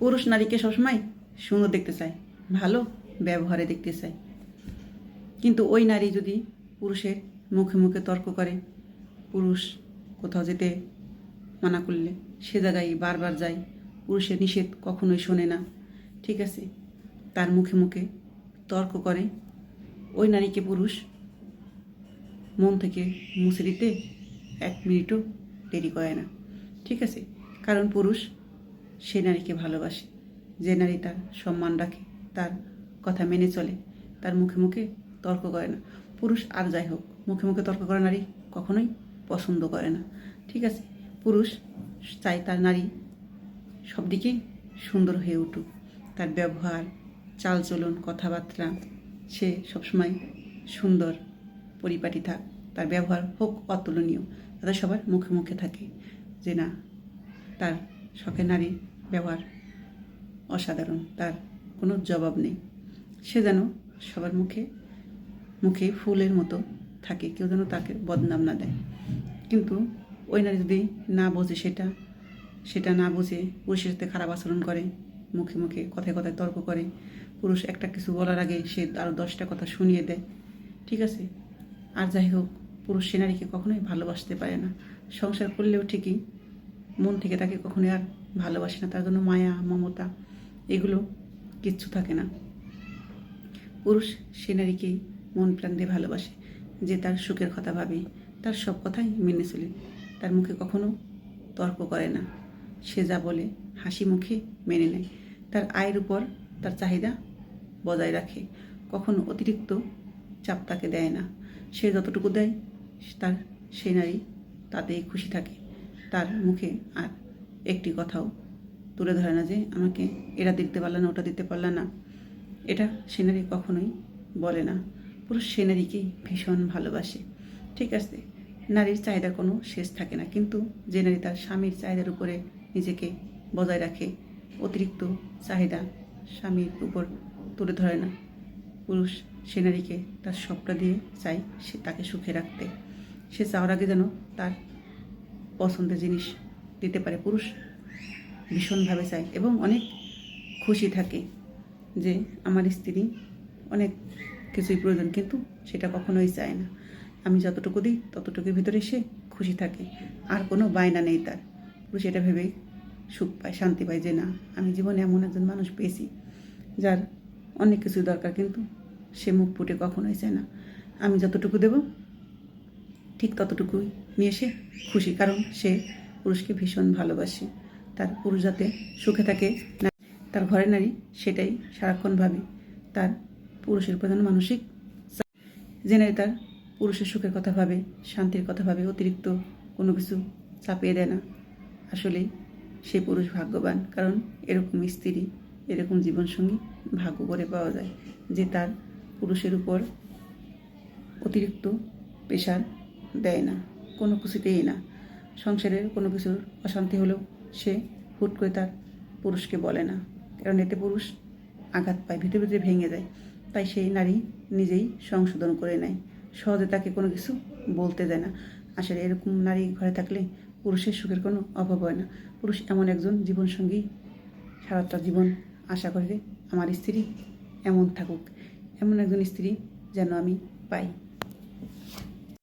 পুরুষ নারীকে সবসময় সুন্দর দেখতে চায়, ভালো ব্যবহারে দেখতে চায়। কিন্তু ওই নারী যদি পুরুষের মুখে মুখে তর্ক করে, পুরুষ কোথাও যেতে মানা করলে, সে জায়গায় বারবার যায়, পুরুষের নিষেধ কখনোই শোনে না, ঠিক আছে? তার মুখে মুখে তর্ক করে, ওই নারীকে পুরুষ মন থেকে মুছে দিতে এক মিনিটও দেরি করে না, ঠিক আছে? কারণ পুরুষ সে নারীকে ভালোবাসে। যে নারী তার সম্মান রাখে, তার কথা মেনে চলে, তার মুখে মুখে তর্ক করে না। পুরুষ আর যাই হোক, মুখে মুখে তর্ক করা নারী কখনোই পছন্দ করে না। ঠিক আছে? পুরুষ চায় তার নারী সব দিকেই সুন্দর হয়ে উঠুক। তার ব্যবহার, চালচলন, কথাবার্তা, সে সবসময় সুন্দর, পরিপাটি থাক। তার ব্যবহার হোক অতুলনীয় যাতে সবার মুখে মুখে থাকে যে না, তার শখের নারী ব্যবহার অসাধারণ, তার কোনো জবাব নেই। সে যেন সবার মুখে মুখে ফুলের মতো থাকে, কেউ যেন তাকে বদনাম না দেয়। কিন্তু ওই নারী যদি না বোঝে সেটা সেটা না বুঝে, পুরুষের সাথে খারাপ আচরণ করে, মুখে মুখে কথায় কথায় তর্ক করে, পুরুষ একটা কিছু বলার আগে সে আরও দশটা কথা শুনিয়ে দেয়, ঠিক আছে? আর যাই হোক, পুরুষ সে নারীকে কখনোই ভালোবাসতে পারে না। সংসার করলেও ঠিকই মন থেকে তাকে কখনোই আর ভালোবাসে না, তার জন্য মায়া, মমতা, এগুলো কিচ্ছু থাকে না। পুরুষ সে নারীকেই মন প্রাণ দিয়ে ভালোবাসে, যে তার সুখের কথা ভাবে, তার সব কথাই মেনে চলে, তার মুখে কখনো তর্ক করে না। সে যা বলে, হাসি মুখে মেনে নেয়, তার আয়ের উপর তার চাহিদা বজায় রাখে, কখনো অতিরিক্ত চাপ তাকে দেয় না। সে যতটুকু দেয়, তার সেই নারী তাতেই খুশি থাকে। তার মুখে আর একটি কথাও তুলে ধরে না যে আমাকে এটা দিতে পারলে না, ওটা দিতে পারলে না। এটা সে নারী কখনোই বলে না। পুরুষ সে নারীকেই ভীষণ ভালোবাসে। ঠিক আছে, নারীর চাহিদা কোনো শেষ থাকে না। কিন্তু যে নারী তার স্বামীর চাহিদার উপরে নিজেকে বজায় রাখে, অতিরিক্ত চাহিদা স্বামীর উপর তুলে ধরে না। পুরুষ সে নারীকে তার সবটা দিয়ে চায় সে তাকে সুখে রাখতে। সে চাওয়ার আগে যেন তার পছন্দের জিনিস দিতে পারে। পুরুষ ভীষণভাবে চায় এবং অনেক খুশি থাকে যে আমার স্ত্রী অনেক কিছুই প্রয়োজন, কিন্তু সেটা কখনোই চায় না। আমি যতটুকু দিই, ততটুকুর ভিতরে সে খুশি থাকে। আর কোনো বায়না নেই তার। পুরুষ এটা ভেবেই সুখ পায়, শান্তি পায় যে না, আমি জীবনে এমন একজন মানুষ পেয়েছি যার অনেক কিছুই দরকার, কিন্তু সে মুখ ফুটে কখনোই চায় না। আমি যতটুকু দেব ততটুকুই নিয়ে সে খুশি, কারণ সে পুরুষকে ভীষণ ভালোবাসে তার পুরুষ যাতে সুখে থাকে তার ঘরের নারী সেটাই সারাক্ষণ ভাবে তার পুরুষের প্রধান মানসিক। যে নারী তার পুরুষের সুখের কথা ভাবে, শান্তির কথা ভাবে, অতিরিক্ত কোনো কিছু চাপিয়ে দেয় না আসলেই সেই পুরুষ ভাগ্যবান, কারণ এরকম স্ত্রী, এরকম জীবনসঙ্গী ভাগ্য করে পাওয়া যায়, যে তার পুরুষের উপর অতিরিক্ত প্রেশার দেয় না, কোনো কিছুতেই না। সংসারের কোনো কিছুর অশান্তি হলেও সে হুট করে তার পুরুষকে বলে না। কারণ এতে পুরুষ আঘাত পায়, ভিতরে ভিতরে ভেঙে যায়। তাই সেই নারী নিজেই সংশোধন করে নেয়। সহজে তাকে কোনো কিছু বলতে দেয় না। আসলে এরকম নারী ঘরে থাকলে পুরুষের সুখের কোনো অভাব হয় না। পুরুষ এমন একজন জীবনসঙ্গী। সারাটা জীবন আশা করে আমার স্ত্রী এমন থাকুক। এমন একজন স্ত্রী যেন আমি পাই।